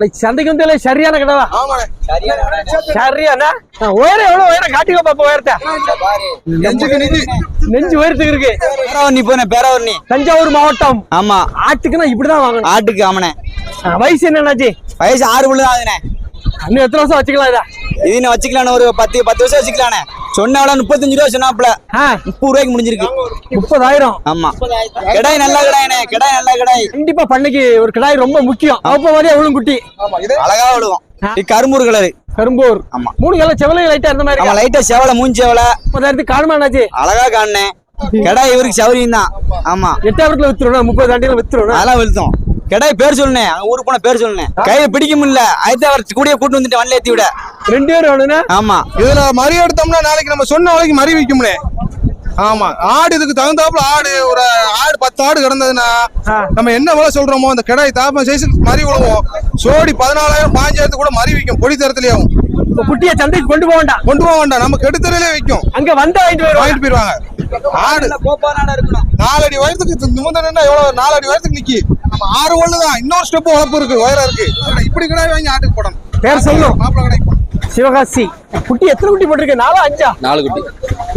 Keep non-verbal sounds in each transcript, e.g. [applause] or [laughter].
சந்தைக்கு வந்து சரியான கிடவா ஆ, உயரம் எவ்வளவு? உயரம் காட்டுங்க பாப்பா உயரத்தை. நெஞ்சுக்கு நெஞ்சு நெஞ்சு உயரத்துக்கு இருக்கு. பேராவூர்னி போனேன் பேராவூர்னி. தஞ்சாவூர் மாவட்டம். ஆமா. ஆட்டுக்குன்னா இப்படிதான் வாங்கணும். ஆட்டுக்கு ஆமனே வயசு என்னண்ணாச்சி வயசு ஆறு புள்ளு ஆகுதுண்ணே இன்னும் எத்தனை வருஷம் வச்சுக்கலாம் இதா? இது இன்னும் வச்சுக்கலாண்ணே ஒரு பத்து பத்து வருஷம் வச்சுக்கலாண்ணே சொன்னாவில முப்பத்தஞ்சு ரூபா சொன்னாப்புல. ஆ. முப்பது ரூபாய்க்கு முடிஞ்சிருக்கு. முப்பதாயிரம். ஆமா. கிடாய் நல்ல கிடாய்ண்ணே கிடாய் நல்ல கிடாய். கண்டிப்பா பண்ணைக்கு ஒரு கிடாய் ரொம்ப முக்கியம். அப்ப மாதிரியே அவளும் குட்டி. ஆமா இது அழகா விழுவோம் இது கரும்பூர் கலரு. கரும்பூர். ஆமா. மூணு கல்ல செவலை லைட்டா இருந்த மாதிரி ஆமா இருக்கா? லைட்டா செவலை மூஞ்சி செவலை. முப்பதாயிரத்துக்கு காணுமா என்னாச்சு அழகா காணனே. கிடாய் இவருக்கு சௌரியம் தான். ஆமா. எட்டாயிரத்துல வித்துருவோம் முப்பது தாண்டியில வித்துருவோம் அதெல்லாம் வெளுத்தோம் கிடாய் பேர் சொல்லுனே. ஊருக்கு போன பேர் சொல்லுனே. கையில பிடிக்க முடியல. அவர் கூடிய கூட்டு வந்துட்டு வண்டில ஏத்தி விட. ரெண்டு பேரும் வேணும்னா ஆமா. இதுல மறி எடுத்தோம்னா நாளைக்கு நம்ம சொன்ன வரைக்கும் மறி விற்கும்னே ஆமா. ஆடு இதுக்கு தகுந்தாப்புல ஆடு ஒரு ஆடு பத்து ஆடு கிடந்ததுன்னா. நம்ம என்ன விலை சொல்றோமோ அந்த கிடாய் தாப்பம் சைஸ் மறி விழுவோம் சோடி பதினாலாயிரம் பாஞ்சாயிரத்து கூட மறி விற்கும் பொடி தரத்துலயும் இப்ப குட்டியை சந்தைக்கு கொண்டு போக வேண்டாம். கொண்டு போக வேண்டாம். நம்ம கெடுத்தரையிலே விற்கும் அங்க வந்தா வாங்கிட்டு வாங்கிட்டு போயிருவாங்க ஆடு. நாலடி உயரத்துக்கு நிமிந்தனா எவ்வளவு நாலடி உயரத்துக்கு நிக்கி. நம்ம ஆறு ஒண்ணு தான். இன்னொரு ஸ்டெப் உழப்பு இருக்கு. உயரம் இருக்கு. இப்படி கிடாய் வாங்கி ஆட்டுக்கு போடணும். பேர் சொல்லும். மாப்பிள்ளை கடைக்கு போடணும். சிவகாசி. குட்டி எத்தனை குட்டி போட்டிருக்கு? நாலா அஞ்சா? நாலு குட்டி.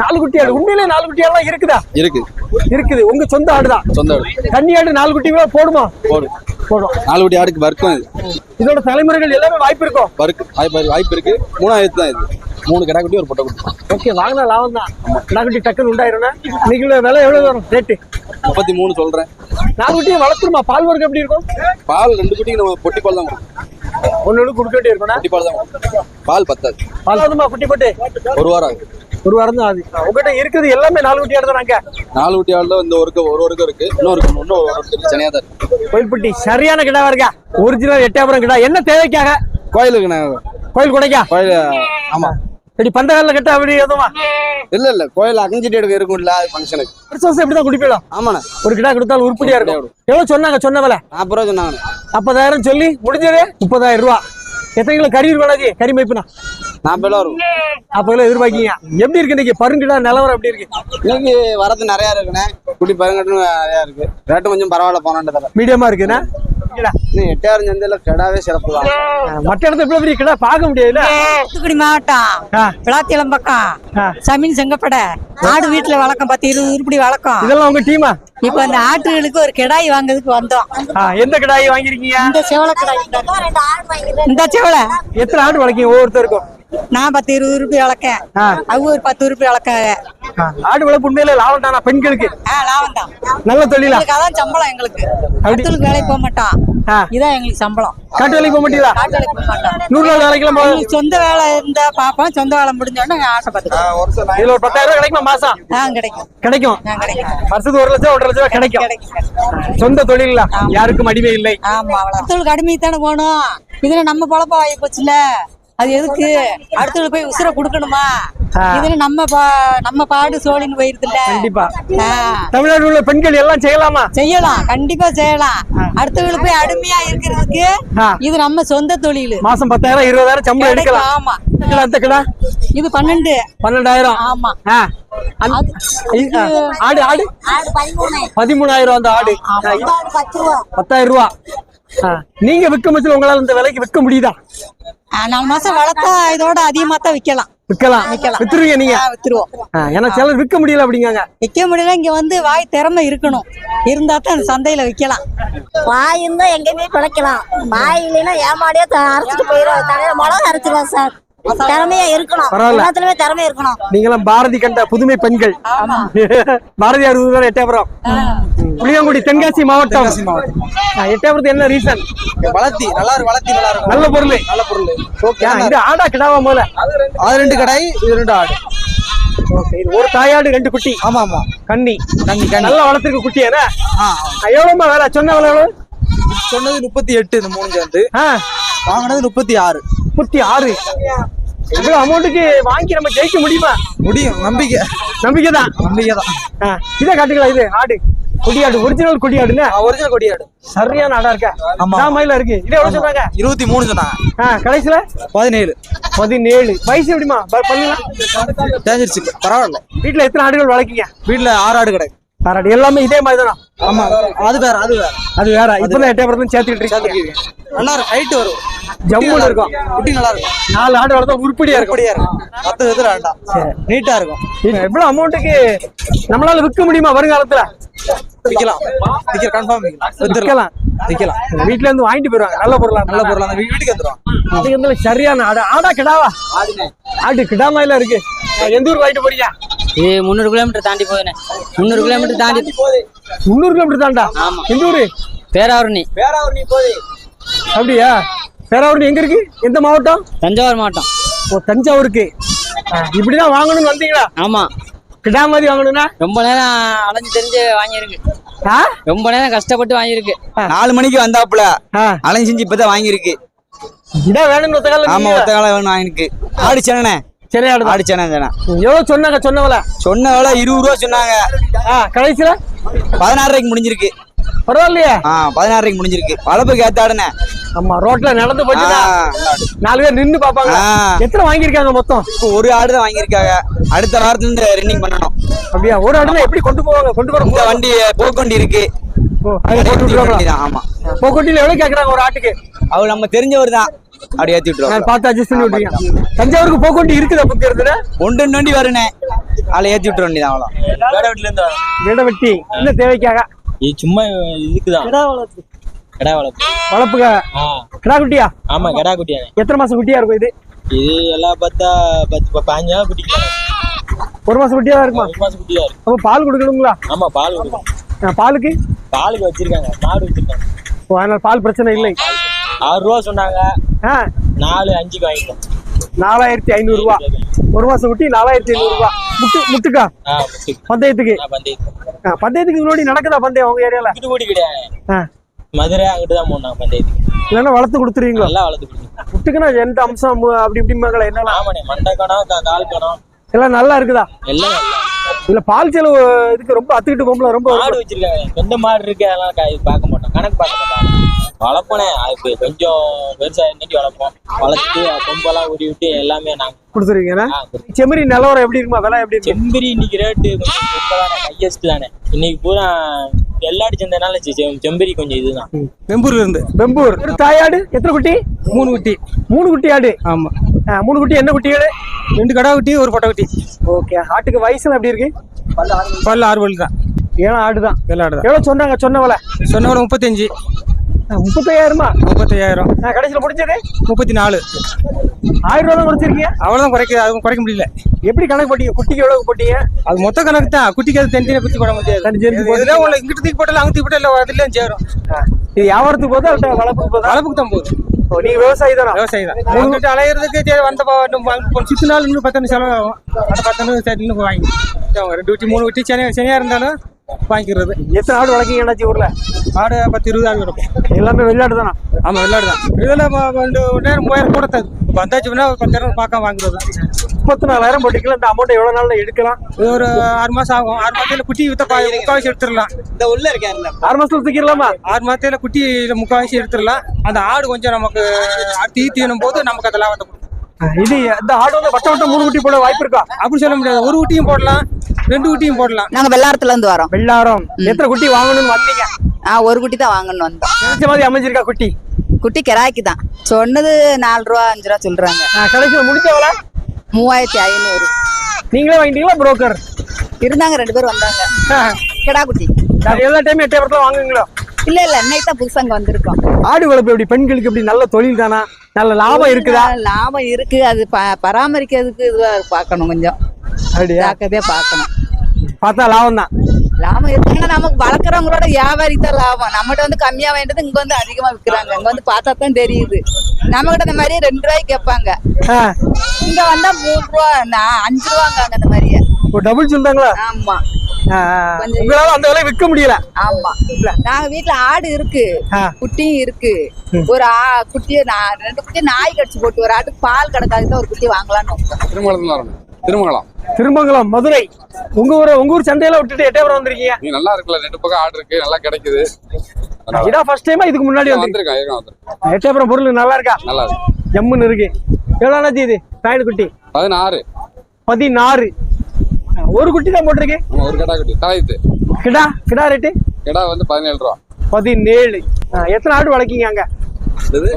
நாலு குட்டி ஆடு. உண்மையிலே நாலு குட்டி எல்லாம் இருக்குதா? இருக்கு. இருக்குது. உங்க சொந்த ஆடுதான் சொந்த ஆடு. கன்னி ஆடு நாலு குட்டி கூட போடுமா? போடும் போடும் நாலு குட்டி ஆடுக்கு வர்க்கம் இது. இதோட தலைமுறைகள் எல்லாமே வாய்ப்பு இருக்கும் வர்க்கு. வாய்ப்பு வாய்ப்பு இருக்கு. மூணாயிரத்து தான் இது. மூணு கடா குட்டி ஒரு பொட்டை குட்டி. ஓகே வாங்கினா லாபம் தான். நாலு குட்டி டக்குன்னு உண்டாயிரும்னா இன்னைக்கு விலை எவ்வளவு வரும்? ரேட்டு முப்பத்தி மூணு சொல்றேன். நாலு குட்டியை வளர்த்துருமா? பால் வர்க்கம் எப்படி இருக்கும்? பால் ரெண்டு குட்டிக்கு நம்ம பொட்டி பால் தான் ஒன்னு ஒண்ணு கொடுக்க வேண்டிய இருக்கும்னா? பொட்டி பால் தான் பால் பத்தாது. பால் வந்துமா குட்டி போட்டு? ஒரு வாரம் ஆகுது. ஒரு வாரம் தான் ஆகுது. உங்ககிட்ட இருக்குது எல்லாமே நாலு குட்டி ஆடு தான் நாங்க நாலு குட்டி ஆடுல இந்த ஒரு ஒரு ஒருக்கு இருக்கு. இன்னொரு இன்னும் ஒரு இருக்கு தனியா தான் கோயில்பட்டி சரியான கிடாவா இருக்கா? ஒரிஜினல் எட்டாபுரம் கிடா. என்ன தேவைக்காக? கோயிலுக்கு நாங்க கோயில் கொடைக்கா? கோயில் ஆமா. இப்படி பந்த காலில் கட்ட அப்படி எதுவுமா இல்ல இல்ல கோயில் அகஞ்சிட்டு எடுக்க இருக்கும்ல ஃபங்க்ஷனுக்கு வருஷம் வருஷம் இப்படி தான் குடிப்பீங்களா ஆமாண்ணே. ஒரு கிடா கொடுத்தாலும் உருப்படியா இருக்கும். எவ்வளவு சொன்னாங்க சொன்ன விலை? நாற்பது ரூபா சொன்னாங்கண்ணே. நாற்பதாயிரம் சொல்லி முடிஞ்சது? முப்பதாயிரம் ரூபா. எத்தனை கிலோ கறி இருக்கக்கூடாது கறி மைப்புனா நாற்பது ரூபா வரும். நாற்பது கிலோ எதிர்பார்க்கீங்க. எப்படி இருக்கு இன்னைக்கு? பருங்கிடா நிலவரம் எப்படி இருக்கு? இன்னைக்கு வரது நிறையா இருக்குண்ணே. குட்டி பருங்கட்டும் நிறையா இருக்கு. ரேட்டு கொஞ்சம் பரவாயில்ல போனான்றதால. மீடியமா இருக்குண்ணா? கிடா. இன்னும் எட்டாயிரம் சந்தையில கிடாவே சிறப்பு தான். மற்ற இடத்துல இவ்வளவு பெரிய கிடா பார்க்க முடியாதுல்ல? தூத்துக்குடி மாவட்டம். ஆ. விளாத்தியலம் பக்கம் ஆ. சமீன் செங்கப்படை. ஆடு வீட்டுல வளர்க்கம். பத்து இருபது உருப்படி வளர்க்கம். இதெல்லாம் உங்க டீமா இப்ப அந்த ஆட்டுகளுக்கு ஒரு கிடாய் வாங்குறதுக்கு வந்தோம். எந்த கிடாய் வாங்கிருக்கீங்க இந்த செவலை கிடாய். இந்த செவலை எத்தனை ஆடு வளர்க்கீங்க? ஒவ்வொருத்தருக்கும். நான் பத்து இருபது உருப்படி வளர்க்கேன். அவங்க ஒரு பத்து உருப்படி வளர்க்காங்க. ஆடு வளர்ப்பு உண்மையில லாபம் தானா பெண்களுக்கு? லாபம் தான். நல்ல தொழிலா? எங்களுக்கு அதான் சம்பளம் எங்களுக்கு? அடுத்தலுக்கு வேலைக்கு போக மாட்டோம் ஆ. இதான் எங்களுக்கு சம்பளம். காட்டு வேலைக்கு போக மாட்டீங்களா? காட்டு வேலைக்கு போக மாட்டோம் நூறு நாள் வேலைக்கெல்லாம் போக சொந்த வேலை இருந்தா பார்ப்போம் சொந்த வேலை முடிஞ்சோடனே ஆசைப்பட்டுக்கோம் இதுல ஒரு பத்தாயிரம் ரூபாய் கிடைக்குமா மாசம்? ஆ கிடைக்கும். கிடைக்கும். வருஷத்துக்கு ஒரு லட்சம் ஒன்றரை லட்சம் கிடைக்கும். கிடைக்கும் சொந்த தொழிலா? யாருக்கும் அடிமை இல்லை. ஆமா அடுத்தவளுக்கு அடிமை தானே போகணும். இதுல நம்ம பொழப்ப ஆகி போச்சுல அது எதுக்கு? அடுத்தவளுக்கு போய் உசுர கொடுக்கணுமா. இதுல நம்ம பா- நம்ம பாடு சோழின்னு போயிருதுல்ல கண்டிப்பா. ஆ. தமிழ்நாட்டில் உள்ள பெண்கள் எல்லாம் செய்யலாமா? செய்யலாம். கண்டிப்பா செய்யலாம். அடுத்தவளுக்கு போய் அடிமையா இருக்கிறதுக்கு. இது நம்ம சொந்த தொழில். மாசம் பத்தாயிரம் இருபதாயிரம் சம்பளம் எடுக்கலாம். ஆமா. அந்த கிலோ இது பன்னெண்டு. பன்னெண்டாயிரம். ஆமா. ஆடு ஆடு? பதிமூணாயிரம் அந்த ஆடு. பத்தாயிரம் ரூபா. ஆ, நீங்க விற்க முச்சில் உங்களால இந்த விலைக்கு விற்க முடியுதா? நாலு மாசம் வளர்த்தா இதோட அதிகமா தான் விக்கலாம். விற்கலாம். விக்கலாம். வித்துருவீங்க நீங்க? வித்துருவோம். ஏன்னா சிலர் விற்க முடியல அப்படிங்காங்க. விற்க முடியல இங்க வந்து வாய் திறமை இருக்கணும். இருந்தா தான் அந்த சந்தையில விக்கலாம் வாய் இருந்தா எங்கேயுமே பிழைக்கலாம். வாய் இல்லைன்னா ஏமாடியே த- அரைச்சிட்டு போயிடும் தலையில மிளகா அரைச்சிருவோம் சார். திறமையா இருக்கணும். எல்லாத்துலயுமே திறமை இருக்கணும். நீங்களாம் பாரதி கண்ட புதுமை பெண்கள். பாரதியார் விருதுதான் எட்டயபுரம். புளியங்குடி தென்காசி மாவட்டம். எட்டயபுரத்து என்ன ரீசன் வளர்த்தி நல்லா வளர்த்தி நல்லா இருக்கும் நல்ல பொருள். நல்ல பொருள். ஓகே. இது ஆடா கிடாவா முதல்ல? அது ரெண்டு கடாய் இது ரெண்டு ஆடு. ஓகே. இது ஒரு தாயாடு ரெண்டு குட்டி. ஆமா ஆமா. கன்னி. கன்னி, கன்னி. நல்லா வளர்த்துருக்கு குட்டி என்ன? ஆ எவ்வளவுமா வேலை? சொன்ன வேலை எவ்வளவு? சொன்னது முப்பத்தி எட்டு இந்த மூணு சேர்ந்து. வாங்கினது முப்பத்தி ஆறு. முப்பத்தி ஆறு. இவ்வளவு அமௌண்ட்டுக்கு வாங்கி நம்ம ஜெயிக்க முடியுமா? முடியும். நம்பிக்கை. நம்பிக்கை தான் நம்பிக்கை தான் இதை காட்டுக்கலாம் இது ஆடு. கொடியாடு ஒரிஜினல் கொடியாடுன்னு? ஒரிஜினல் கொடியாடு. சரியான ஆடா இருக்கா? ஆமா. நான் மயில இருக்கு. இது எவ்வளவு சொல்றாங்க இருபத்தி மூணு சொன்னாங்க. கடைசியில? பதினேழு. பதினேழு. வயசு எப்படிமா பண்ணலாம் தேஞ்சிருச்சு. பரவாயில்ல. வீட்டுல எத்தனை ஆடுகள் வளர்க்கீங்க? வீட்டுல ஆறு ஆடு கடை பாராட்டு எல்லாமே இதே மாதிரி தானா ஆமா. அது வேற அது வேற. அது வேற. இப்பதான் எட்டயபுரத்துல சேர்த்துக்கிட்டு இருக்கீங்க. நல்லா இருக்கும். ஹைட் வரும். ஜம்முன்னு இருக்கும். குட்டி நல்லா இருக்கும். நாலு ஆடு வளர்த்தா உருப்படியா இருக்கும். இருக்கும். மத்த விதத்துல வேண்டாம். நீட்டா இருக்கும். எவ்வளவு அமௌண்ட்டுக்கு நம்மளால விற்க முடியுமா வருங்காலத்துல? விக்கலாம். விக்கிற கன்ஃபார்ம் விக்கலாம். விற்கலாம் விக்கலாம். வீட்டுல இருந்து வாங்கிட்டு போயிருவாங்க. நல்ல பொருளா நல்ல பொருள் வீட்டுக்கு வந்துரும் அது வந்து சரியான ஆடு. ஆடா கிடாவா? ஆடு கிடாமா எல்லாம் இருக்கு. எந்த ஊருக்கு வாங்கிட்டு போறீங்க? இது முந்நூறு கிலோமீட்டர் தாண்டி போயினேன் முந்நூறு கிலோமீட்டர் தாண்டி முந்நூறு கிலோமீட்டர் தாண்டா? எந்த ஊரு? பேராவூரணி. நீ போய் அப்படியா? பேராவூர் எங்க இருக்கு? எந்த மாவட்டம்? தஞ்சாவூர் மாவட்டம். ஓ தஞ்சாவூருக்கு. இப்படிதான் வாங்கணும்னு வந்தீங்களா? ஆமா. கிடா மாதிரி வாங்கணும்னா? ரொம்ப நேரம் அலைஞ்சு தெரிஞ்சு வாங்கியிருக்கு. ஆ? ரொம்ப நேரம் கஷ்டப்பட்டு வாங்கியிருக்கு. நாலு மணிக்கு வந்தாப்புல. அலைஞ்சு செஞ்சு இப்பதான் வாங்கியிருக்கு. கிடா வேணும்னு ஒத்த காலம் ஆமா ஒத்த காலம் வேணும் வாங்கிருக்கு ஆடு சேனனே ஆடு ஆடு சேனன் சேனன் எவ்வளவு சொன்னாங்க சொன்னவள? சொன்ன வேலை இருபது ரூபா சொன்னாங்க. ஆ கடைசியில? பதினாறு ரூபாய்க்கு முடிஞ்சிருக்கு. பரவாயில்லையே. ஆ பதினாறு ரூபாய்க்கு முடிஞ்சிருக்கு வளர்ப்புக்கு ஏத்த ஆடுனே. ஆமா ரோட்ல நடந்து போச்சுன்னா. நாலு பேர் நின்னு பாப்பாங்க. எத்தனை வாங்கியிருக்காங்க மொத்தம்? இப்போ ஒரு ஆடு தான் வாங்கியிருக்காங்க. அடுத்த வாரத்துல இருந்து ரன்னிங் பண்ணணும். அப்படியா? ஒரு ஆடுல எப்படி கொண்டு போவாங்க? கொண்டு போற இந்த வண்டி போக்கொண்டி இருக்கு. போக்குவரத்துல எவ்வளவு கேக்குறாங்க ஒரு ஆட்டுக்கு? அவர் நம்ம தெரிஞ்சவர் தான். அப்படி ஏத்தி விட்டுருவாங்க நான் பார்த்து அட்ஜஸ்ட் பண்ணி விட்டுருக்கேன். தஞ்சாவூருக்கு போக்குவரத்து இருக்குதா புக்கு இருக்குதுல ஒன்று வண்டி வருனே அதில் ஏத்தி விட்டுற வண்டி தான் அவ்வளோ கடை வீட்டுல இருந்து வரோம் விட வெட்டி இந்த தேவைக்காக? இது சும்மா இதுக்குதான். கடா வளர்ப்பு. வளர்ப்புக்காக ஆ. கிடா குட்டியா? ஆமா கடா குட்டியானே எத்தனை மாசம் குட்டியா இருக்கும் இது? இது எல்லாம் பார்த்தா பத்து ப- பாஞ்சு நாள் குட்டிக்கலாம் ஒரு மாசம் குட்டியா தான் இருக்குமா? ஒரு மாசம் குட்டியா இருக்கு. அப்ப பால் கொடுக்கணுங்களா? ஆமா பால் கொடுக்கும் ஆ, பாலுக்கு? பாலுக்கு வச்சிருக்காங்க. மாடு வச்சிருக்காங்க. அதனால பால் பிரச்சனை இல்லை. ஆறு ரூபா சொன்னாங்க. நாலு அஞ்சுக்கு வாங்கிட்டோம். நாலாயிரத்தி ஐநூறு ரூபா ஒரு மாசம் குட்டி நாலாயிரத்தி ஐநூறு ரூபா முட்டு முட்டுக்கா? பந்தயத்துக்கு? பந்தயத்துக்கு. முன்னாடி நடக்குதா பந்தயம் உங்க ஏரியால? கூடி. கிடையாது மதுரை அங்கிட்டு தான் போனாங்க பந்தயத்துக்கு. இல்லைன்னா வளர்த்து கொடுத்துருவீங்களா? நல்லா வளர்த்து கொடுத்து முட்டுக்குன்னா எந்த அம்சம் அப்படி இப்படிம்பாங்களா என்னலாம் ஆமாண்ணே மண்டை கணம் கா- கால் கணம் எல்லாம் நல்லா இருக்குதா? எல்லாம் இல்ல பால் செலவு இதுக்கு ரொம்ப அத்துக்கிட்டு போகும்ல ரொம்ப மாடு வச்சிருக்காங்க. சொந்த மாடு இருக்கு அதெல்லாம் பார்க்க மாட்டோம். கணக்கு பார்க்க மாட்டோம். வளர்ப்பனே. அதுக்கு கொஞ்சம் பெருசா நீட்டி வளர்ப்போம். வளர்த்து கொம்பெல்லாம் உரி விட்டு எல்லாமே நாங்க கொடுத்துருவீங்க ஆ, கொடுத்து- செம்மறி நிலவரம் எப்படி இருக்குமா? விலை எப்படி இருக்கு? செம்பரி இன்னைக்கு ரேட்டு கொஞ்சம் தானே ஹையஸ்ட் தானே. இன்னைக்கு பூரா சந்தைனால செ- செம்பரி கொஞ்சம் இதுதான். வெம்பூர்ல இருந்து. வெம்பூர். ஒரு தாயாடு எத்தனை குட்டி? மூணு குட்டி. மூணு குட்டி ஆடு. ஆமா. மூணு குட்டி என்ன குட்டிகள்? ரெண்டு கடா குட்டி ஒரு பொட்டை குட்டி. ஓகே. ஆட்டுக்கு வயசுல எப்படி இருக்கு? பல்ல ஆறு பல்லு தான். ஏழு ஆடு தான் வெள்ளாடு தான் எவ்வளவு சொன்னாங்க? சொன்ன விலை. சொன்னவரை முப்பத்தஞ்சு. முப்பத்தையாயிரமா? முப்பத்தையாயிரம். நான் கடைசியில் முடிச்சது? முப்பத்தி நாலு ஆயிரம் ரூபா தான் குறைச்சிருக்கீங்க அவ்வளோதான் குறைக்க அதுவும் குறைக்க முடியல. எப்படி கணக்கு போட்டீங்க? குட்டிக்கு எவ்வளவு போட்டீங்க? அது மொத்த கணக்கு தான். குட்டிக்கு அது தனித்தனியாக பிரிச்சு போட முடியாது. இதெல்லாம் உங்களை இங்கிட்டு தூக்கி போட்டாலும் அங்கே தூக்கி போட்டாலும் அதுலேயும் சேரும். இது வியாபாரத்துக்கு போதா வளர்ப்புக்கு போதா? அளவுக்கு தான் போகுது. நீங்க விவசாயி தானா? விவசாயி தான். உங்ககிட்ட அலையிறதுக்கு வந்த சுத்து நாள் இன்னும் பத்து செலவு ஆகும் அந்த பத்து இன்னும் வாங்கி. ரெண்டு குட்டி மூணு குட்டி சனியா சனியாக இருந்தாலும் வாங்கிக்கிறது. எத்தனை ஆடு வளர்க்கீங்க என்னாச்சு ஊர்ல? ஆடு பத்து இருபது ஆடு இருக்கும். எல்லாமே வெளிநாடு தானா? ஆமாம் விளையாடு தான். இதெல்லாம் ம- ரெண்டு நேரம் மூவாயிரம் கூட தருது இப்போ வந்தாச்சுன்னா ஒரு பத்தாயிரம் பார்க்க வாங்குறது முப்பத்தி நாலாயிரம் போட்டுக்கலாம் இந்த அமௌண்ட் எவ்வளவு நாள்ல எடுக்கலாம்? இது ஒரு ஆறு மாதம் ஆகும். ஆறு மாதத்துல குட்டி வித்த முக்கால்வாசி எடுத்துடலாம். இந்த உள்ள இருக்காருல்ல ஆறு மாசத்துல தூக்கிடலாமா? ஆறு மாதத்துல குட்டி முக்கால்வாசி எடுத்துடலாம். அந்த ஆடு கொஞ்சம் நமக்கு தீ தீனும் போது நமக்கு லாபத்தை கொடுக்கும். இது இந்த ஆடு வந்து வட்ட வட்டம் மூணு குட்டி போட வாய்ப்பு இருக்கா? அப்படி சொல்ல முடியாது. ஒரு குட்டியும் போடலாம். ரெண்டு குட்டியும் போடலாம். நாங்க வெள்ளாரத்துல இருந்து வரோம். வெள்ளாரம். எத்தனை குட்டி வாங்கணும்னு வந்தீங்க? ஆ ஒரு குட்டி தான் வாங்கணும் வந்தோம். நினைச்ச மாதிரி அமைஞ்சிருக்கா குட்டி? குட்டி கிராய்க்கு தான். சொன்னது நாலு ரூபா அஞ்சு ரூபா சொல்றாங்க கடைசியில் முடிச்சவள மூவாயிரத்தி ஐநூறு. நீங்களே வாங்கிட்டீங்களா புரோக்கர் இருந்தாங்க ரெண்டு பேர் வந்தாங்க. கிடா குட்டி. எல்லா டைம் எட்டாயிரத்துல வாங்குவீங்களோ? இல்ல இல்ல இன்னைக்கு தான் புதுசா அங்க வந்திருக்கோம். ஆடு வளர்ப்பு எப்படி? பெண்களுக்கு எப்படி? நல்ல தொழில் தானா? நல்ல லாபம் இருக்குதா? லாபம் இருக்கு. அது பராமரிக்கிறதுக்கு இதுவா பார்க்கணும் கொஞ்சம். அப்படியா? ஜாக்கிரதையா பார்க்கணும் பார்த்தா லாபம் தான் லாபம் இருக்குன்னா நமக்கு வளர்க்குறவங்களோட வியாபாரி தான் லாபம். நம்மகிட்ட வந்து கம்மியா வேண்டது இங்க வந்து அதிகமா விற்கிறாங்க இங்க வந்து பார்த்தா தான் தெரியுது. நம்ம கிட்ட இந்த மாதிரி ரெண்டு ரூபாய்க்கு கேட்பாங்க. இங்க வந்தா மூணு ரூபா அஞ்சு ரூபாங்காங்க அந்த மாதிரியே. ஒரு டபுள் சொல்றாங்களா? ஆமா. உங்களால அந்த விலை விற்க முடியல. ஆமா. நாங்க வீட்ல ஆடு இருக்கு. குட்டியும் இருக்கு. ஒரு ஆ- குட்டிய நான் ரெண்டு குட்டி நாய் கடிச்சு போட்டு ஒரு ஆட்டுக்கு பால் கிடக்காதுன்னு ஒரு குட்டி வாங்கலாம்னு. வந்தோம். திருமங்கலம். திருமங்கலம் மதுரை. உங்க ஊர் உங்க ஊர் சந்தையில விட்டுட்டு எட்டயபுரம் வந்திருக்கீங்க? நீ நல்லா இருக்குல்ல ரெண்டு பக்கம் ஆடு இருக்கு நல்லா கிடைக்குது. இதான் ஃபர்ஸ்ட் டைமா இதுக்கு முன்னாடி வந்து வந்திருக்கேன் எட்டயபுரம் பொருள் நல்லா இருக்கா? நல்லா இருக்கு. ஜம்முன்னு இருக்கு. எவ்வளவு நாளாச்சு இது? காயிடு குட்டி பதினாறு. பதினாறு. ஒரு குட்டி தான் போட்டிருக்கு. ஒரு கடா குட்டி. தலையத்து கிடா கிடா ரேட்டு கிடா வந்து பதினேழு ரூபா. பதினேழு. எத்தனை ஆடு வளர்க்கீங்க அங்க?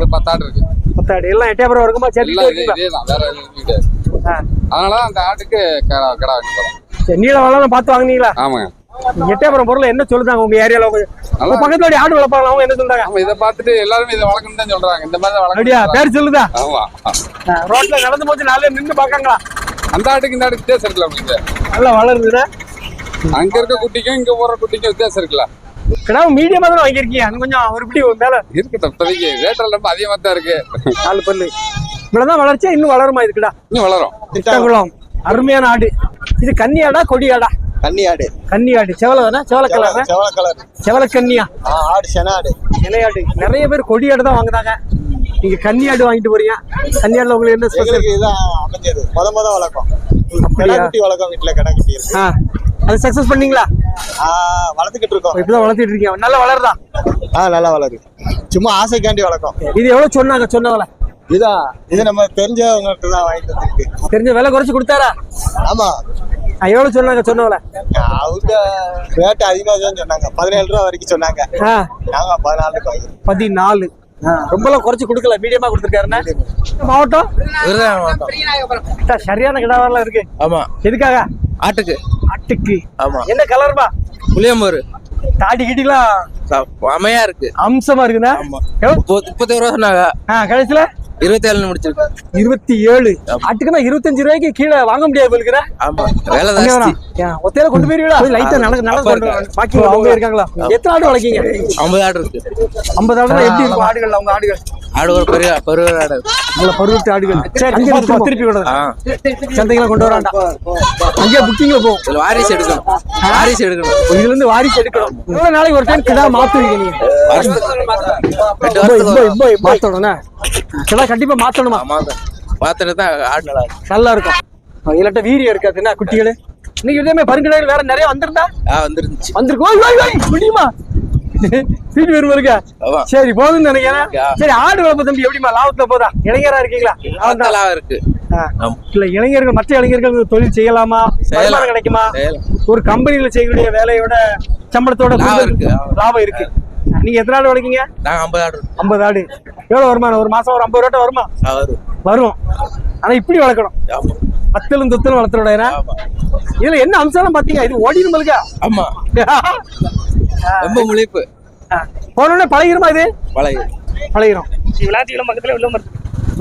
ஒரு பத்து ஆடு இருக்கு. பத்தாடு எல்லாம் எட்டயபுரம் கிடையாது ஆ, அதனால அந்த ஆட்டுக்கு கிடா சரி நீள வளம் பார்த்து வாங்குனீங்களா? ஆமாங்க. எட்டயபுரம் பொருள் என்ன சொல்லுதாங்க உங்க ஏரியால? உங்க பக்கத்துல ஆடு வளர்ப்பாங்க அவங்க என்ன சொல்றாங்க? ஆமா இதை பார்த்துட்டு எல்லாருமே இதை வளர்க்கணும் தான் சொல்றாங்க. இந்த மாதிரி வளர்க்கணும். பேர் சொல்லுதா? ஆமா. ரோட்ல நடந்து போச்சு நாலு பேர் நின்று பாக்காங்களா அந்த ஆட்டுக்கு இந்த ஆட்டுக்கு வித்தியாசம் இருக்குல்ல உங்களுக்கு? நல்லா வளருதுன்னா அங்க இருக்க குட்டிக்கும் இங்க போற குட்டிக்கும் வித்தியாசம் இருக்குல்ல? கிடாவு மீடியமா தான் வாங்கியிருக்கீங்க அது கொஞ்சம் ஒரு பிடி மேல இருக்கு இப்போதைக்கு ரேட் ரொம்ப அதிகமா தான் இருக்கு. நாலு பல்லு. இவ்வளவுதான் வளர்ச்சியா இன்னும் வளருமா இதுக்குடா? இன்னும் வளரும். திட்டங்குளம் அருமையான ஆடு. இது கன்னி ஆடா கொடி ஆடா? கன்னி ஆடு. கன்னி ஆடு. செவல தானே? செவல கலர்? செவல கலர். செவல கன்னியா? ஆடு சென ஆடு. இலையாடு நிறைய பேர் கொடி ஆடு தான் வாங்குறாங்க. நீங்க கன்னி ஆடு வாங்கிட்டு போறீங்க. கன்னி ஆடுல உங்களுக்கு என்ன ஸ்பெஷல் இதான் அமைஞ்சது. முத முத? கிடா குட்டி வளர்க்கும் வீட்டுல கிடா அது சக்சஸ் பண்ணீங்களா? வளர்த்துக்கிட்டு இருக்கோம். இப்பதான் வளர்த்துட்டு இருக்கீங்க. நல்லா வளருதா ஆ நல்லா வளருது. சும்மா ஆசைக்காண்டி வளர்க்கும். இது எவ்வளவு சொன்னாங்க? சொன்னவள இதான் இது நம்ம தெரிஞ்சவங்ககிட்ட தான் வாங்கிட்டு வந்துருக்கு. தெரிஞ்ச விலை குறைச்சு கொடுத்தாரா? ஆமா. எவ்வளவு சொன்னாங்க? சொன்னவள அவங்க ரேட் அதிகமா தான் சொன்னாங்க. பதினேழு ரூபா வரைக்கும் சொன்னாங்க. நாங்க பதினாலுக்கு வாங்கி பதினாலு. ரொம்பலாம் குறைச்சு கொடுக்கல. மீடியமா கொடுத்துருக்காருண்ணா மாவட்டம்? சரியான கிடாவெல்லாம் இருக்கு. ஆமா. எதுக்காக? ஆட்டுக்கு. ஆட்டுக்கு. ஆமா. என்ன கலர்பா புளியம்பூர் தாடி கிட்டிலாம் அமையா இருக்கு. அம்சமா இருக்குதா எவ்வளவு? முப்பத்தி ரூபா சொன்னாங்க. ஆ, கடைசியில இருபத்தி ஏழு முடிச்சிருக்கு இருபத்தி ஏழு ஆட்டுக்குன்னா இருபத்தஞ்சு ரூபாய்க்கு கீழே வாங்க முடியாது போலுக்குற ஆமா. வேலை ஒத்தையில கொண்டு போயிருவீங்களா? லைட்டா நடக்க நடக்க. பாக்கி அவங்க இருக்காங்களா? எத்தனை ஆடு வளர்க்கீங்க? ஐம்பது ஆடு இருக்கு. ஐம்பது ஆடு எப்படி இருக்கும் ஆடுகள் அவங்க ஆடுகள்? ஆடு ஒரு பெரிய பெரிய ஆடு. நல்ல பருவத்து ஆடுகள். சரி அங்கே இருந்து போ, திருப்பி விடுறது சந்தைக்கெல்லாம் கொண்டு வராண்டா அங்கேயே புக்கிங்ல போகும் இதுல வாரிசு எடுக்கணும். வாரிசு எடுக்கணும். இதுல இருந்து வாரிசு எடுக்கணும். எவ்வளவு நாளைக்கு ஒரு டைம் கிடா மாத்துவீங்க நீங்க. மாத்தணும்னா? கிடா கண்டிப்பா மாத்தணுமா? ஆமா பார்த்துட்டு தான் ஆடு நல்லா இருக்கு. நல்லா இருக்கும் இல்லாட்ட வீரியம் இருக்காது என்ன குட்டிகள்? இன்னைக்கு இதே பருங்கடைகள் வேற நிறைய வந்திருந்தா? ஆ வந்துருந்துச்சு. முடியுமா? வீட்டு வருமா இருக்கா. சரி போதும்னு நினைக்கிறேன். சரி ஆடு வளர்ப்பு தம்பி எப்படிமா லாபத்துல போதா? இளைஞரா இருக்கீங்களா? லாபம் இருக்கு. இல்ல இளைஞர்கள் மற்ற இளைஞர்கள் தொழில் செய்யலாமா. வருமானம் கிடைக்குமா. ஒரு கம்பெனில செய்யக்கூடிய வேலையோட சம்பளத்தோட லாபம் இருக்கு. லாபம் இருக்கு. நீங்க எத்தனை ஆடு வளர்க்கீங்க? ஐம்பது ஆடு. ஐம்பது ஆடு. எவ்வளவு வருமானம் ஒரு மாசம் ஒரு ஐம்பது ரூபா வருமா? ஆ, வரும். வரும். ஆனா இப்படி வளர்க்கணும். ஆமா. பத்தலும் தொத்தலும் வளர்த்துறோட ஆமா. இதுல என்ன அம்சம்லாம் பாத்தீங்க இது ஓடிடும் இருக்கா ஆமா. [laughs] ரொம்ப முழிப்பு போனோடனே பழகிருமா இது? பழகு பழகிரும் விளாத்திகளும் பக்கத்துல உள்ள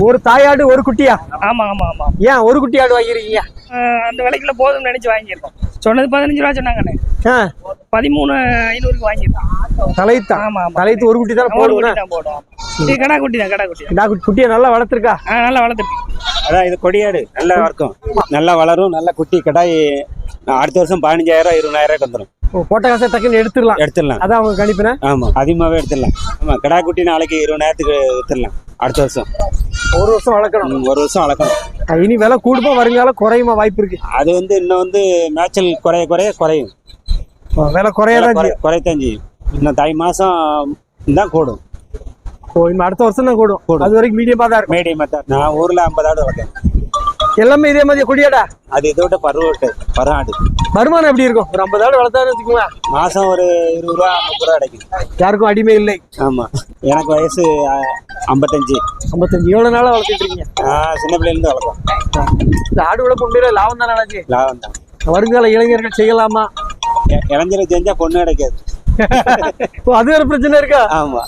ஒரு தாயாடு ஒரு குட்டியா? ஆமா ஆமா ஆமா. ஏன் ஒரு குட்டி ஆடு வாங்கிருக்கீங்க அந்த விலைக்குள்ள போதும்னு நினைச்சு வாங்கியிருக்கோம். சொன்னது பதினஞ்சு ரூபா சொன்னாங்கண்ணே. ஆ, பதிமூணு ஐநூறுக்கு வாங்கியிருக்கோம் தலைத்தான் ஆமா. தலைத்து ஒரு குட்டி தானே போடுவோம். இது கடா குட்டி தான் கடா குட்டி. குட்டி- குட்டியை நல்லா வளர்த்துருக்கா? ஆ, நல்லா வளர்த்துட்டு அதான் இது கொடியாடு நல்லா இருக்கும் நல்லா வளரும் நல்லா குட்டி கடாய் அடுத்த வருஷம் பதினஞ்சாயிரம் இருபதாயிரம் வந்துடும் போட்ட காசை டக்குன்னு எடுத்துடலாம். எடுத்துடலாம். அதான் அவங்க கணிப்பின? ஆமா அதிகமாவே எடுத்துடலாம். ஆமா கடா குட்டி நாளைக்கு இருபதாயிரத்துக்கு வித்துடலாம் அடுத்த வருஷம். ஒரு வருஷம் வளர்க்கணும். ஒரு வருஷம் வளர்க்கணும். இனி விலை கூடுமா வருங்காலம் குறையுமா வாய்ப்பு இருக்கு? அது வந்து இன்னும் வந்து மேய்ச்சல் குறைய குறைய குறையும். விலை குறையதான். குறையத்தான் செய்யும். இன்னும் தை மாசம் தான் கூடும். ஓ இன்னும் அடுத்த வருஷம் தான் கூடும். கூடும். அது வரைக்கும் மீடியமா தான் இருக்கும். மீடியமா தான். நான் ஊர்ல ஐம்பது ஆடு வளர்க்கேன் எல்லாமே இதே மாதிரி கொடியாடா? அது இதோட பருவட்டு பருவ ஆடு. வருமானம் எப்படி இருக்கும்? ஒரு ஐம்பது ஆடு வளர்த்தான்னு வச்சுக்கோங்க? மாசம் ஒரு இருபது ரூபா ஐம்பது ரூபா கிடைக்கும். யாருக்கும் அடிமை இல்லை. ஆமா. எனக்கு வயசு ஐம்பத்தஞ்சு. ஐம்பத்தஞ்சு. எவ்வளவு நாளா வளர்த்துட்டு இருக்கீங்க? சின்ன பிள்ளைல இருந்து வளர்ப்போம். இந்த ஆடு வளர்ப்பு உண்மையில லாபம் தானே ஆச்சு லாபம் தான். வருங்கால இளைஞர்கள் செய்யலாமா? இ- இளைஞருக்கு செஞ்சா பொண்ணு கிடைக்காது. அது ஒரு பிரச்சனை இருக்கா? ஆமா.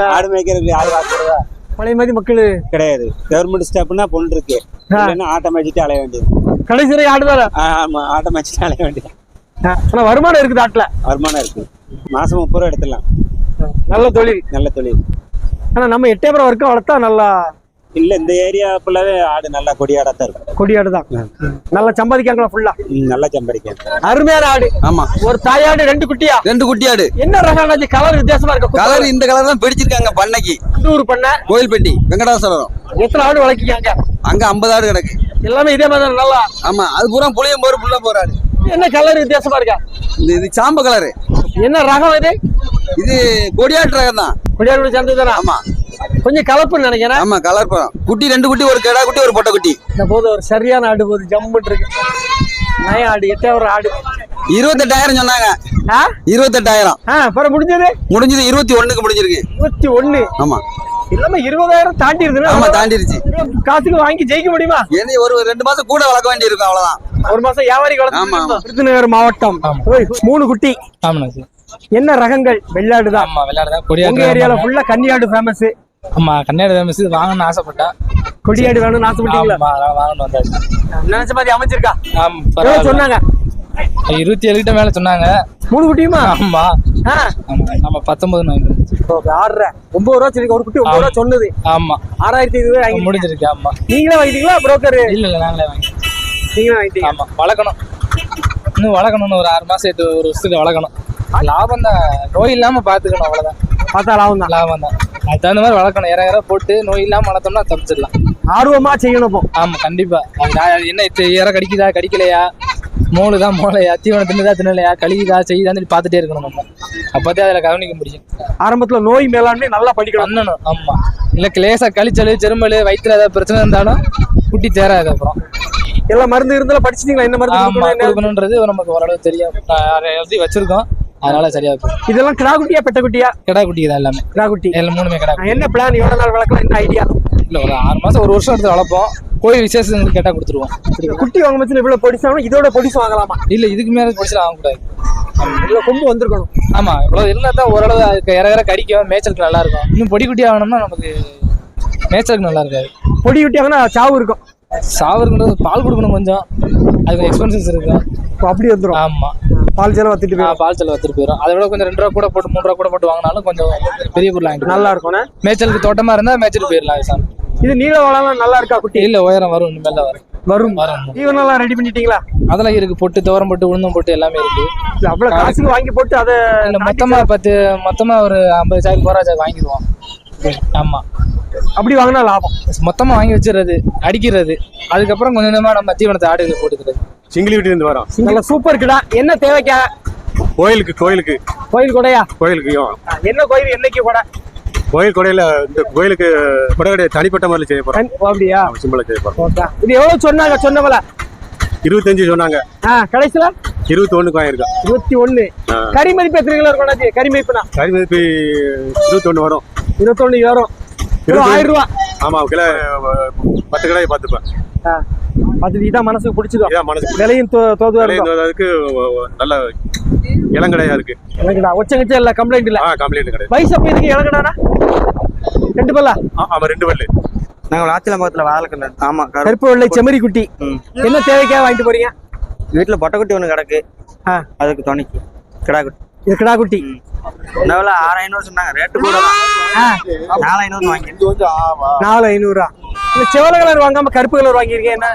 ஆடு மேய்க்கிறதுக்கு யாரு வாக்குறதா பழைய மாதிரி மக்கள். கிடையாது. கவர்மெண்ட் ஸ்டாப்னா பொண்ணு இருக்கு. இல்லைன்னா ஆட்டை மேய்ச்சிட்டு அலைய வேண்டியது. கடைசி வரை ஆடுதாரா ஆ, ஆமா. ஆட்டை மேய்ச்சிட்டு அலைய வேண்டியது. ஆனா வருமானம் இருக்குது ஆட்டுல. வருமானம் இருக்கு. மாசம் முப்பது ரூபா எடுத்துடலாம். நல்ல தொழில். நல்ல தொழில். ஆனா நம்ம எட்டயபுரம் வரைக்கும் வளர்த்தா நல்லா இல்ல இந்த ஏரியா ஃபுல்லாவே ஆடு நல்லா கொடியாடா தான் இருக்கும் கொடியாடு தான் நல்லா சம்பாதிக்காங்களா ஃபுல்லா நல்லா சம்பாதிக்கும் அருமையான ஆடு. ஆமா. ஒரு தாயாடு ரெண்டு குட்டியா? ரெண்டு குட்டி ஆடு. என்ன ரகம் கலர் வித்தியாசமா இருக்கு? கலர் இந்த கலர் தான் பிடிச்சிருக்காங்க பண்ணைக்கு. குண்டூர் பண்ண. கோயில்பட்டி வெங்கடாசலம். எத்தனை ஆடு வளர்க்கீங்க அங்க? ஐம்பது ஆடு கிடக்கு. எல்லாமே இதே மாதிரி நல்லா? ஆமா அது பூரா புளியம் போற புள்ள போற ஆடு. என்ன கலர் வித்தியாசமா இருக்கா? இந்த இது சாம்ப கலரு என்ன ரகம் இது? இது கொடியாட்டு ரகம் தான் கொடியாடு சேர்ந்து தானே ஆமா. கொஞ்சம் கலப்புன்னு நினைக்கிறேன். ஆமா கலர் பழம் குட்டி ரெண்டு குட்டி ஒரு கிடா குட்டி ஒரு பொட்டை குட்டி. இந்த போது ஒரு சரியான ஆடு போது ஜம்முன்னு இருக்கு. நய ஆடு எட்டாயிரம் ஆடு. இருபத்தெட்டாயிரம் சொன்னாங்க. ஆ? இருபத்தெட்டாயிரம். ஆ, அப்புறம் முடிஞ்சது? முடிஞ்சது இருபத்தி ஒண்ணுக்கு முடிஞ்சிருக்கு. இருபத்தி ஒண்ணு. ஆமா. எல்லாமே இருபதாயிரம் தாண்டி ஆமா இருந்தது தாண்டிருச்சு காசுக்கு வாங்கி ஜெயிக்க முடியுமா? என்ன ஒரு ரெண்டு மாசம் கூட வளர்க்க வேண்டியிருக்கும் அவ்வளவுதான். ஒரு மாசம் வியாபாரி ஆமா, ஆமா. விருதுநகர் மாவட்டம். ஓய், மூணு குட்டி. சார் என்ன ரகங்கள்? வெள்ளாடுதான். ஆமா விளையாடுதான் உங்க கொடியாடு ஏரியால ஃபுல்லா கன்னியாடு ஃபேமஸ் ஆமா கன்னியாடு ஃபேமஸ் வாங்கணும்னு ஆசைப்பட்டா. கொடியாடு வேணும்னு ஆசைப்பட்டீங்களா? வாங்கணும் வந்தாச்சு. நினைச்ச மாதிரி அமைஞ்சிருக்கா? ஆமா சொன்னாங்க. இருபத்தி ஏழு கிட்ட மேல சொன்னாங்க. மூணு குட்டியுமா? ஆமா. நம்ம பத்தொன்பது ஆறரை. ஒன்பது ரூபா சரி ஒரு குட்டி ஒன்பது ரூபா சொன்னது. ஆமா. ஆறாயிரத்தி ஐநூறு வாங்கி முடிஞ்சிருக்கு ஆமா. நீங்களே வாங்கிட்டீங்களா புரோக்கர் இல்ல இல்ல நாங்களே வாங்கி நீங்களே வாங்கிட்டீங்க. ஆமா வளர்க்கணும். இன்னும் வளர்க்கணும்னு ஒரு ஆறு மாசம் எட்டு ஒரு வருஷத்துக்கு வளர்க்கணும். லாபம் தான். நோய் இல்லாம பாத்துக்கணும் அவ்வளவுதான். பார்த்தா லாபம் தான். லாபம் தான். அதுக்கு தகுந்த மாதிரி வளர்க்கணும். இற இற போட்டு நோய் இல்லாம வளர்த்தோம்னா தப்பிச்சிடலாம். ஆர்வமா செய்யணும் இப்போ. ஆமா கண்டிப்பா. அது நான் என்ன இற கடிக்குதா கடிக்கலையா? மூணுதா மூளையா தீவனம் தின்னுதா தின்னலையா? கழிக்குதா செய்யுதான்னு பார்த்துட்டே இருக்கணும் நம்ம. அப்பதான் அதுல கவனிக்க முடியும். ஆரம்பத்துல நோய் மேலாண்மை நல்லா படிக்கணும் பண்ணணும் ஆமா. இல்ல லேசா கழிச்சல் செரும்பல் வயிற்றுல ஏதாவது பிரச்சனை இருந்தாலும் குட்டி தேராது அப்புறம். எல்லாம் மருந்து இருந்துல படிச்சிட்டீங்களா? என்ன மருந்து ஆமா கொடுக்கணும், என்ன- கொடுக்கணுன்றது நமக்கு ஓரளவு தெரியும். எழுதி வச்சிருக்கோம். அதனால சரியா இருக்கும் இதெல்லாம் கிடா குட்டியா பெட்ட குட்டியா கிடா குட்டி தான் எல்லாமே. கிடா குட்டி எல்லாம் மூணுமே கிடா. என்ன பிளான் எவ்வளவு நாள் வளர்க்கலாம் என்ன ஐடியா இல்ல ஒரு ஆறு மாசம் ஒரு வருஷம் எடுத்து வளர்ப்போம். கோயில் விசேஷங்களுக்கு கேட்டா கொடுத்துருவோம். குட்டி வாங்க மச்சில இவ்வளவு பொடிசாலும் இதோட பொடிசு வாங்கலாமா? இல்ல இதுக்கு மேல பிடிச்சல வாங்கக்கூடாது. இவ்வளவு கொம்பு வந்திருக்கணும். ஆமா இவ்வளவு இருந்தா ஓரளவு இற இற கடிக்கும். மேய்ச்சலுக்கு நல்லா இருக்கும். இன்னும் பொடி குட்டி ஆகணும்னா நமக்கு மேய்ச்சலுக்கு நல்லா இருக்காது. பொடி குட்டி வாங்கினா சாவு இருக்கும். சாவருக்குன்றது பால் கொடுக்கணும் கொஞ்சம். அதுக்கு எக்ஸ்பென்சஸ் இருக்கு. இப்போ அப்படி வந்துரும். ஆமா. பால் செலவு வத்துட்டு போயிடும் பால் செலவு வத்துட்டு போயிடும் அதை விட கொஞ்சம் ரெண்டு ரூபா கூட போட்டு மூணு ரூபா கூட போட்டு வாங்கினாலும் கொஞ்சம் பெரிய பொருள் வாங்கிட்டு நல்லா இருக்கும்ண்ணே. மேய்ச்சலுக்கு தோட்டமா இருந்தா மேய்ச்சல் போயிடலாம் சாமி இது நீல வளம் நல்லா இருக்கா குட்டி? இல்ல உயரம் வரும் இனிமேல் வரும். வரும். வரும் தீவனம் எல்லாம் ரெடி பண்ணிட்டீங்களா? அதெல்லாம் இருக்கு. பொட்டு துவரம் போட்டு உளுந்தம் போட்டு எல்லாமே இருக்கு. இல்ல, அவ்வளவு காசுக்கு வாங்கி போட்டு அதை இல்ல மொத்தமா பத்து மொத்தமா ஒரு ஐம்பது சாக்கு போரா சாக்கு வாங்கிடுவோம் ஆமா. அப்படி வாங்கினா லாபம். மொத்தமா வாங்கி வச்சிடுறது அடிக்கிறது. அதுக்கப்புறம் கொஞ்சம் கொஞ்சமா நம்ம தீவனத்தை ஆடுக்கு போட்டுக்கிறது. சிங்கிளி வீட்டு இருந்து வரோம். நல்ல சூப்பர் கிடா. என்ன தேவைக்கா? கோயிலுக்கு கோயிலுக்கு. கோயில் கொடையா? கோயிலுக்கு என்ன கோயில் என்னைக்கு கொடை? கோயில் கொடையில இந்த கோயிலுக்கு கொடை தனிப்பட்ட முறையில் செய்ய போறோம். அப்படியா? சிம்பிளா செய்ய போறோம். இது எவ்வளவு சொன்னாங்க சொன்னவள இருபத்தஞ்சு சொன்னாங்க. கடைசியில? இருபத்தி ஒண்ணுக்கு வாங்கியிருக்கோம். இருபத்தி ஒண்ணு கறி மதிப்பு எத்தனை கிலோ இருக்கும்? கறி மதிப்புனா? கறி மதிப்பு இருபத்தி ஒண்ணு வரும். இருபத்தொன்னு வரும். ஆயிரம் ரூபா. ஆமா கிலோ பத்து கடாய் பார்த்துப்பேன். அது இதான் மனசுக்கு பிடிச்சதோ இதான் மனசுக்கு விலையும் தோ- தோதுவா விலை இருக்கும். அதுக்கு நல்ல இளங்கடையா இருக்கு. எனக்குடா ஒச்சங்கச்ச இல்ல கம்ப்ளைண்ட் இல்ல? ஆ கம்ப்ளைண்ட் கிடையாது. வயசு அப்ப இதுக்கு இளங்கடானா? ரெண்டு பல்லா? ஆமா ரெண்டு பல்லு. நாங்க ஆத்தில பக்கத்துல வாழக்கண்ணு ஆமா கருப்பு வெள்ளை செம்மறி குட்டி. என்ன தேவைக்காக வாங்கிட்டு போறீங்க? வீட்டுல பொட்டக்குட்டி ஒண்ணு கிடக்கு. அதுக்கு துணைக்கு. கிடா குட்டி. இது கிடா குட்டி. என்ன விலை ஆறு ஐநூறு சொன்னாங்க. ரேட்டு கூட நாலு ஐநூறு வாங்கி. நாலு ஐநூறுரூவா செவல கலர் வாங்காம கருப்பு கலர் வாங்கியிருக்கேன் என்ன?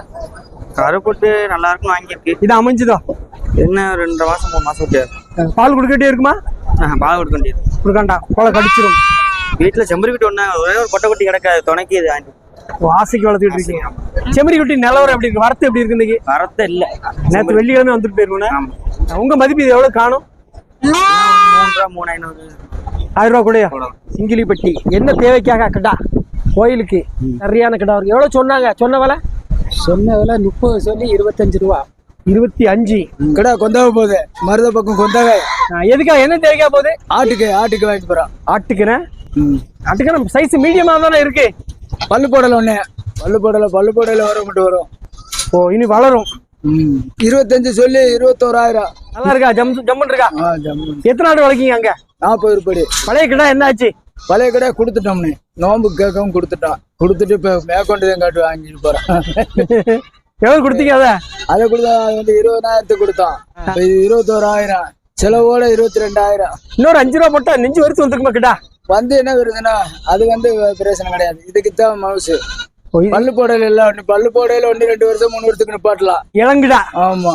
கருப்புட்டு நல்லா இருக்கும் வாங்கியிருக்கு. இது அமைஞ்சுதோ? என்ன ரெண்டரை மாசம் மூணு மாசம் விட்டு. பால் குடுக்கட்டே இருக்குமா? பால் கொடுக்க வேண்டியது. கொடுக்காண்டா. கொலை கடிச்சிரும். வீட்டுல செம்பரி குட்டி ஒண்ணு ஒரே ஒரு பொட்டக்குட்டி கிடக்காது துணைக்கு இது வாங்கி ஆசைக்கு வளர்த்துட்டு இருக்கீங்க. செம்மறி குட்டி நிலவரம் எப்படி இருக்கு? வரத்து எப்படி இருக்கு இன்னைக்கு? வரத்த இல்ல. நேற்று வெள்ளிக்கிழமை வந்துட்டு போயிருக்கோண்ணே உங்க மதிப்பு இது எவ்வளவு காணும்? ஆயிரம் ரூபா கூடயா? சிங்கிலிப்பட்டி. என்ன தேவைக்காக கிடா கோயிலுக்கு. சரியான கிடா இருக்கு. எவ்வளவு சொன்னாங்க? சொன்ன விலை? சொன்ன விலை முப்பது சொல்லி இருபத்தஞ்சு ரூபா. இருபத்தி அஞ்சு. கடை கொந்தாக போகுது. மருத பக்கம் கொந்தாக ஆ, எதுக்கா என்ன தேவைக்கா போகுது? ஆட்டுக்கு ஆட்டுக்கு வாங்கிட்டு போறான் ஆட்டுக்குண்ணே ஆட்டுக்குண்ணே சைஸ் மீடியமா தானே இருக்கு. பல்லு போடல ஒண்ணு. பல்லு போடல பல்லு போடல வர மட்டும் வரும். ஓ இனி வளரும். இருபத்தஞ்சு சொல்லி இருபத்தோராயிரம். நல்லா இருக்கா? ஜம் ஜம்முன்னு இருக்கா? எத்தனை ஆடு வளர்க்கீங்க அங்க? நாற்பது ரூபாய் பழைய கிடா என்ன ஆச்சு? பழைய கடை கொடுத்துட்டோம்னு. நோம்பு கேட்கவும் கொடுத்துட்டான். கொடுத்துட்டு இப்போ மேற்கொண்டு காட்டு வாங்கிட்டு போறான். எவ்வளவு கொடுத்தீங்க அத? அதை கொடுத்தா வந்து இருபதாயிரத்துக்கு கொடுத்தான். இது இருபத்தோராயிரம். செலவோட இருபத்தி ரெண்டாயிரம் இன்னொரு அஞ்சு ரூபா போட்டா நெஞ்சு வரைக்கும் வந்துருக்குமா கிடா? வந்து என்ன வருதுன்னா அது வந்து பிரச்சனை கிடையாது. இதுக்கு தான் மவுசு பல்லு போடையில எல்லாம் பல்லு போடையில ஒன்று ரெண்டு வருஷம் மூணு வருஷத்துக்கு நிப்பாட்டலாம். இளங்கிடா ஆமா.